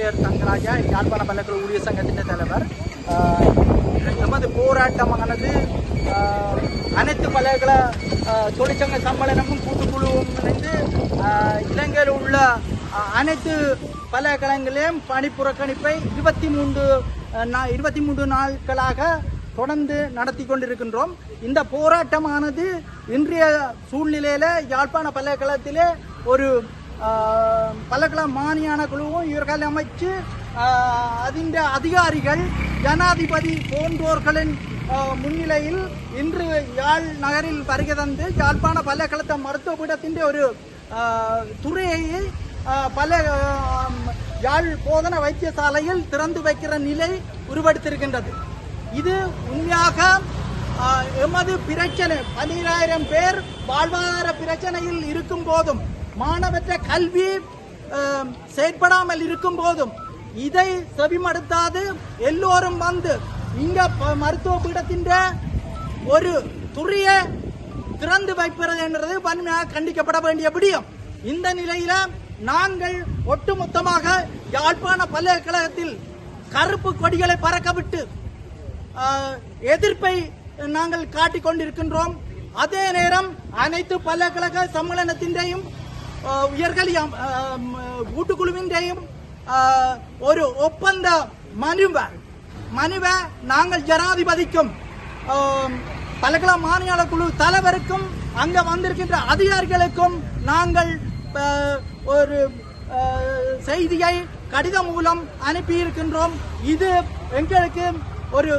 பேர் தங்கராஜா. யாழ்ப்பாண பல்லக்கல் ஊழியர் சங்கத்தின் தலைவர். ஆஹ், எமது போராட்டமானது அனைத்து பல்கலை தொழிற்சங்க சம்மேளனமும் கூட்டுக்குழுவும் இணைந்து இலங்கையில் உள்ள அனைத்து பல்கலைக்கழகங்களையும் பணி புறக்கணிப்பை இருபத்தி மூன்று இருபத்தி மூன்று நாட்களாக தொடர்ந்து நடத்தி கொண்டிருக்கின்றோம். இந்த போராட்டமானது இன்றைய சூழ்நிலையில் யாழ்ப்பாண பல்கலைக்கழகத்திலே ஒரு ஆஹ், மானியான குழுவும் இவர்கள் அமைச்சு ஆஹ், அதிகாரிகள் ஜனாதிபதி போன்றோர்களின் முன்னிலையில் இன்று யாழ் நகரில் வருகை தந்து யாழ்ப்பாண பல்கலைக்கழக மருத்துவ பீடத்தின் ஒரு துறையை பல யாழ் போதன வைத்தியசாலையில் திறந்து வைக்கிற நிலை உருவெடுத்திருக்கின்றது. இது உண்மையாக எமது பிரச்சனை பதினாயிரம் பேர் வாழ்வாதார பிரச்சனையில் இருக்கும் போதும் மாணவற்ற கல்வி செயற்படாமல் இருக்கும் போதும் இதை செவிமடுத்தாது எல்லோரும் வந்து இங்க ப- மருத்துவ பீடத்தின் ஒரு துறையை திறந்து வைப்பது என்றது வன்மையாக கண்டிக்கப்பட வேண்டிய விடியம். இந்த நிலையில நாங்கள் ஒட்டுமொத்தமாக யாழ்ப்பாண பல்கலைக்கழகத்தில் கருப்பு கொடிகளை பறக்கவிட்டு எதிர்ப்பை நாங்கள் காட்டிக் கொண்டிருக்கின்றோம் அதே நேரம் அனைத்து பல்கலைக்கழக சம்மேளனத்தின்றையும் ஆஹ், உயர்கல்வி அம்- ஒரு ஒப்பந்த மனுவை மனுவை நாங்கள் ஜனாதிபதிக்கும் பல்கலை மாநில குழு தலைவருக்கும் அங்க வந்திருக்கின்ற அதிகாரிகளுக்கும் நாங்கள் ஒரு செய்தியை கடிதம் மூலம் அனுப்பியிருக்கின்றோம் இது எங்களுக்கு ஒரு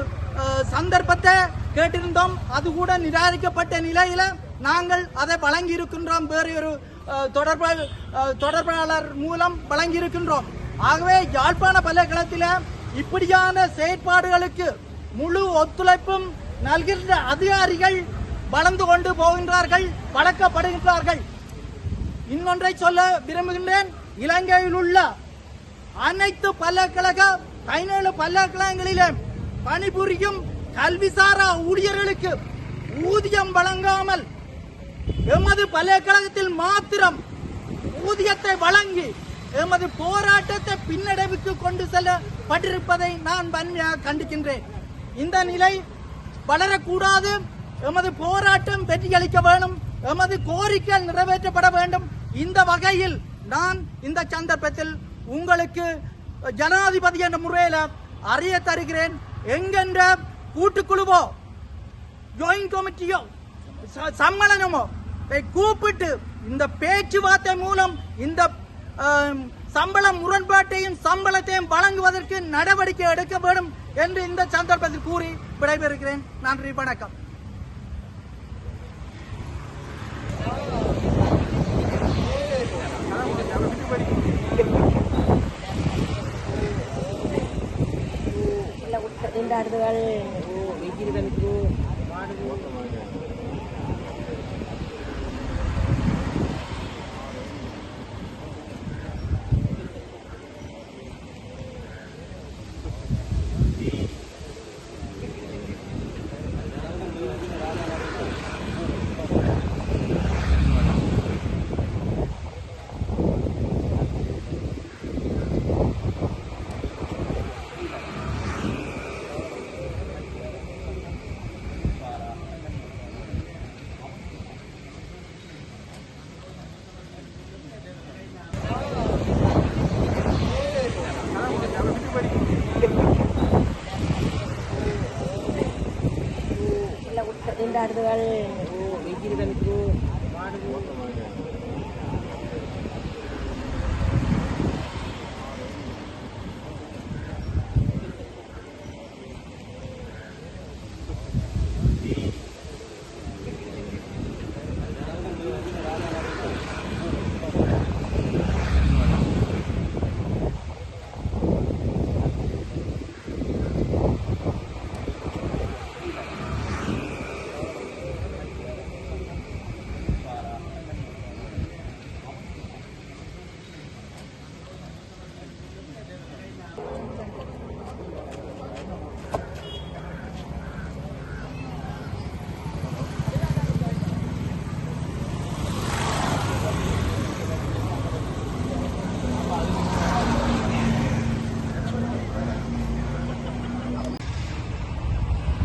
சந்தர்ப்பத்தை கேட்டிருந்தோம் அது கூட நிராகரிக்கப்பட்ட நிலையில நாங்கள் அதை வழங்கி இருக்கின்றோம் வேறு ஒரு தொடர்பு தொடர்பாளர் மூலம் வழங்கி இருக்கின்றோம் ஆகவே யாழ்ப்பாண பல்கலைக்கழகத்தில இப்படியான செயற்பாடுகளுக்கு முழு ஒத்துழைப்பும் நல்கின்ற அதிகாரிகள் வளர்ந்து கொண்டு போகின்றார்கள் வளர்க்கப்படுகின்றார்கள். இன்னொன்றை சொல்ல விரும்புகின்றேன். இலங்கையில் உள்ள அனைத்து பல்கலைக்கழக பதினேழு பல்கலைக்கழகங்களிலே பணிபுரியும் கல்விசாரா ஊழியர்களுக்கு ஊதியம் வழங்காமல் எமது பல்கலைக்கழகத்தில் மாத்திரம் ஊதியத்தை வழங்கி எமது போராட்டத்தை பின்னடைவுக்கு கொண்டு செல்லப்பட்டிருப்பதை நான் வன்மையாக கண்டிக்கின்றேன். இந்த நிலை வளரக்கூடாது. எமது போராட்டம் வெற்றியளிக்க வேண்டும். எமது கோரிக்கைகள் நிறைவேற்றப்பட வேண்டும். இந்த வகையில் நான் இந்த சந்தர்ப்பத்தில் உங்களுக்கு ஜனாதிபதி என்ற முறையில் அறிய தருகிறேன். எங்கென்ற கூட்டுக்குழுவோ ஜாயின்ட் கமிட்டியோ ச- சம்மேளனமோ கூப்பிட்டு இந்த பேச்சுவார்த்தை மூலம் இந்த சம்பளம் முரண்பாட்டையும் சம்பளத்தையும் வழங்குவதற்கு நடவடிக்கை எடுக்கப்படும் என்று இந்த சந்தர்ப்பத்தில் கூறி விடைபெறுகிறேன். நன்றி வணக்கம். இந்த ஆடுதுகள்